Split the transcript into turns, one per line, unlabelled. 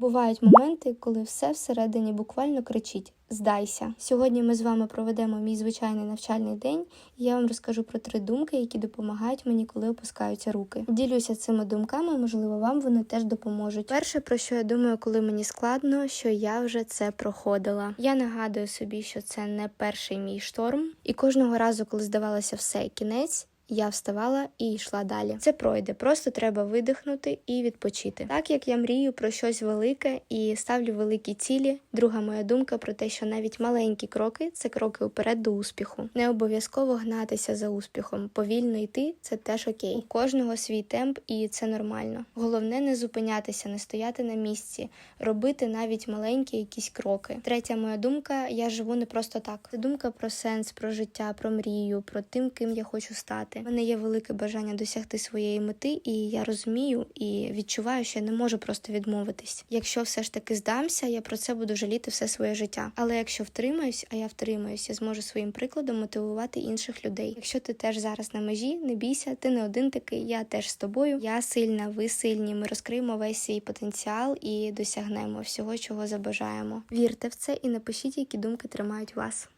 Бувають моменти, коли все всередині буквально кричить Здайся. Сьогодні ми з вами проведемо мій звичайний навчальний день, і я вам розкажу про три думки, які допомагають мені, коли опускаються руки. Ділюся цими думками, можливо, вам вони теж допоможуть. Перше, про що я думаю, коли мені складно, що я вже це проходила. Я нагадую собі, що це не перший мій шторм, і кожного разу, коли здавалося все кінець. Я вставала і йшла далі. Це пройде, просто треба видихнути і відпочити. Так як я мрію про щось велике і ставлю великі цілі. Друга моя думка про те, що навіть маленькі кроки це кроки вперед до успіху. Не обов'язково гнатися за успіхом. Повільно йти це теж окей. У кожного свій темп, і це нормально. Головне не зупинятися, не стояти на місці, робити навіть маленькі якісь кроки. Третя моя думка: я живу не просто так. Це думка про сенс, про життя, про мрію, про тим, ким я хочу стати. У мене є велике бажання досягти своєї мети, і я розумію і відчуваю, що я не можу просто відмовитись. Якщо все ж таки здамся, я про це буду жаліти все своє життя. Але якщо втримаюсь, а я втримаюсь, я зможу своїм прикладом мотивувати інших людей. Якщо ти теж зараз на межі, не бійся, ти не один такий. Я теж з тобою. Я сильна, ви сильні. Ми розкриємо весь свій потенціал і досягнемо всього, чого забажаємо. Вірте в це і напишіть, які думки тримають вас.